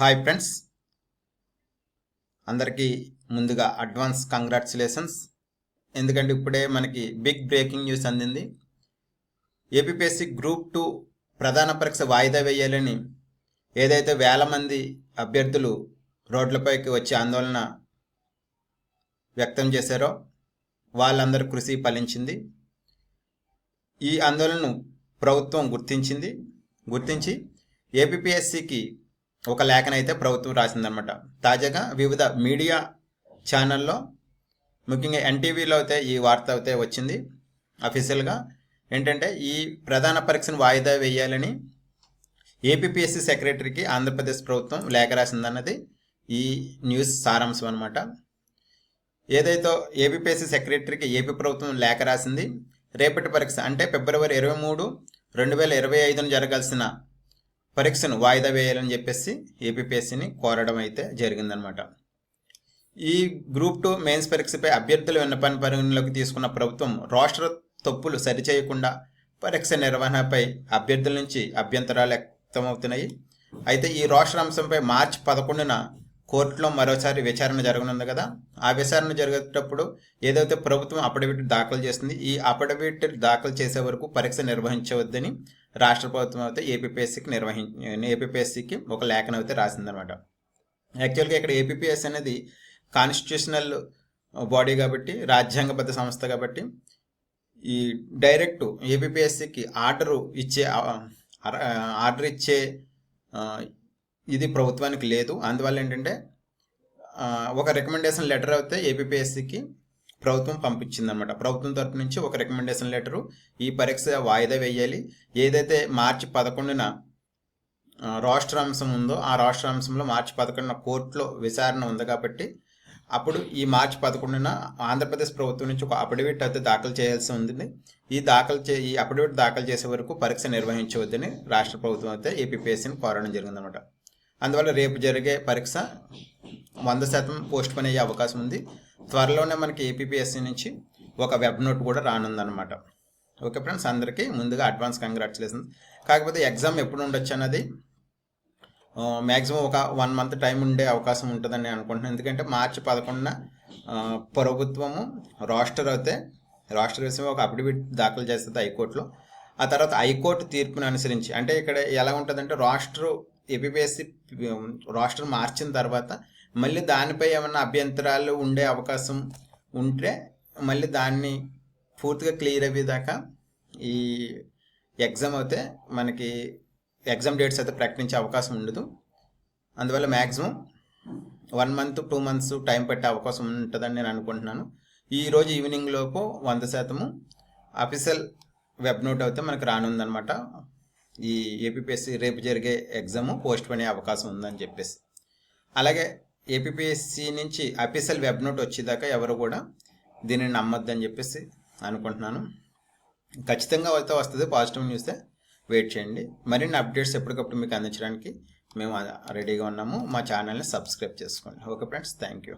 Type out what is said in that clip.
Hi friends. అందరికీ ముందుగా advance congratulations ఎందుకంటే ఇప్పుడే మనకి బిగ్ బ్రేకింగ్ న్యూస్ అందింది. ఏపీపీఎస్సి గ్రూప్ టూ ప్రధాన పరీక్ష వాయిదా వేయాలని ఏదైతే వేల మంది అభ్యర్థులు రోడ్లపైకి వచ్చి ఆందోళన వ్యక్తం చేశారో వాళ్ళందరి కృషి ఫలించింది. ఈ ఆందోళనను ప్రభుత్వం గుర్తించింది. గుర్తించి ఏపీపీఎస్సికి ఒక లేఖనైతే ప్రభుత్వం రాసిందనమాట తాజాగా వివిధ మీడియా ఛానల్లో ముఖ్యంగా ఎన్టీవీలో అయితే ఈ వార్త అయితే వచ్చింది. అఫీషియల్గా ఏంటంటే ఈ ప్రధాన పరీక్షను వాయిదా వేయాలని ఏపీపీఎస్సీ సెక్రటరీకి ఆంధ్రప్రదేశ్ ప్రభుత్వం లేఖ రాసిందన్నది ఈ న్యూస్ సారాంశం అనమాట ఏదైతే ఏపీపీఎస్సీ సెక్రటరీకి ఏపీ ప్రభుత్వం లేఖ రాసింది రేపటి పరీక్ష అంటే ఫిబ్రవరి ఇరవై మూడు రెండు వేల ఇరవై ఐదున జరగాల్సిన పరీక్షను వాయిదా వేయాలని చెప్పేసి ఏపీపీఎస్సీని కోరడం అయితే జరిగిందనమాట ఈ గ్రూప్ టూ మెయిన్స్ పరీక్షపై అభ్యర్థుల విన్నపాన్ని పరిగణలోకి తీసుకున్న ప్రభుత్వం రాష్ట్ర తప్పులు సరిచేయకుండా పరీక్ష నిర్వహణపై అభ్యర్థుల నుంచి అభ్యంతరాలు వ్యక్తమవుతున్నాయి. అయితే ఈ రాష్ట్ర అంశంపై మార్చి పదకొండున కోర్టులో మరోసారి విచారణ జరగనుంది కదా. ఆ విచారణ జరిగేటప్పుడు ఏదైతే ప్రభుత్వం అఫిడవిట్ దాఖలు చేస్తుంది ఈ అఫిడవిట్ దాఖలు చేసే వరకు పరీక్ష నిర్వహించవద్దని రాష్ట్ర ప్రభుత్వం అయితే ఏపీపీఎస్సీకి నిర్వహి ఏపీపీఎస్సీకి ఒక లేఖను అయితే రాసిందనమాట యాక్చువల్గా ఇక్కడ ఏపీపీఎస్ అనేది కాన్స్టిట్యూషనల్ బాడీ కాబట్టి రాజ్యాంగబద్ధ సంస్థ కాబట్టి ఈ డైరెక్ట్ ఏపీపీఎస్సీకి ఆర్డరు ఇచ్చే ఆర్డర్ ఇచ్చే ఇది ప్రభుత్వానికి లేదు. అందువల్ల ఏంటంటే ఒక రికమెండేషన్ లెటర్ అయితే ఏపీపీఎస్సికి ప్రభుత్వం పంపించిందనమాట ప్రభుత్వం తరపు నుంచి ఒక రికమెండేషన్ లెటరు ఈ పరీక్ష వాయిదా వేయాలి. ఏదైతే మార్చి పదకొండున రాష్ట్రాంశం ఉందో ఆ రాష్ట్రాంశంలో మార్చి పదకొండున కోర్టులో విచారణ ఉంది కాబట్టి అప్పుడు ఈ మార్చి పదకొండున ఆంధ్రప్రదేశ్ ప్రభుత్వం నుంచి ఒక అఫిడవిట్ అయితే దాఖలు చేయాల్సి ఉంది ఈ దాఖలు చే ఈ అఫిడవిట్ దాఖలు చేసే వరకు పరీక్ష నిర్వహించవద్దని రాష్ట్ర ప్రభుత్వం అయితే ఏపీపీఎస్సీని కోరడం జరిగిందనమాట అందువల్ల రేపు జరిగే పరీక్ష వంద శాతం పోస్ట్ పోన్ అయ్యే అవకాశం ఉంది. త్వరలోనే మనకి ఏపీపీఎస్సీ నుంచి ఒక వెబ్ నోట్ కూడా రానుందనమాట ఓకే ఫ్రెండ్స్ అందరికీ ముందుగా అడ్వాన్స్ కంగ్రాచులేషన్స్. కాకపోతే ఎగ్జామ్ ఎప్పుడు ఉండొచ్చు అన్నది మ్యాక్సిమం ఒక వన్ మంత్ టైం ఉండే అవకాశం ఉంటుందని అనుకుంటున్నాను. ఎందుకంటే మార్చి పదకొండున ప్రభుత్వము రాష్ట్ర అయితే రాష్ట్ర విషయం ఒక అఫిడవిట్ దాఖలు చేస్తుంది హైకోర్టులో. ఆ తర్వాత హైకోర్టు తీర్పును అనుసరించి అంటే ఇక్కడ ఎలా ఉంటుందంటే రాష్ట్ర ఏపీఎస్సి రాష్ట్రం మార్చిన తర్వాత మళ్ళీ దానిపై ఏమైనా అభ్యంతరాలు ఉండే అవకాశం ఉంటే మళ్ళీ దాన్ని పూర్తిగా క్లియర్ అయ్యేదాకా ఈ ఎగ్జామ్ అయితే మనకి ఎగ్జామ్ డేట్స్ అయితే ప్రకటించే అవకాశం ఉండదు. అందువల్ల maximum one month two months time పెట్టే అవకాశం ఉంటుందని నేను అనుకుంటున్నాను. ఈరోజు ఈవినింగ్ లోపు వంద శాతము అఫీషియల్ వెబ్ నోట్ అయితే మనకు రానుందనమాట ఈ ఏపీఎస్సి రేపు జరిగే ఎగ్జామ్ పోస్ట్ పోనే అవకాశం ఉందని చెప్పేసి. అలాగే ఏపీఎస్సి నుంచి అఫీషియల్ వెబ్ నోట్ వచ్చేదాకా ఎవరు కూడా దీనిని నమ్మొద్దని చెప్పేసి అనుకుంటున్నాను. ఖచ్చితంగా అయితే వస్తుంది. పాజిటివ్ న్యూస్తే వెయిట్ చేయండి. మరిన్ని అప్డేట్స్ ఎప్పటికప్పుడు మీకు అందించడానికి మేము రెడీగా ఉన్నాము. మా ఛానల్ని సబ్స్క్రైబ్ చేసుకోండి. Okay friends thank you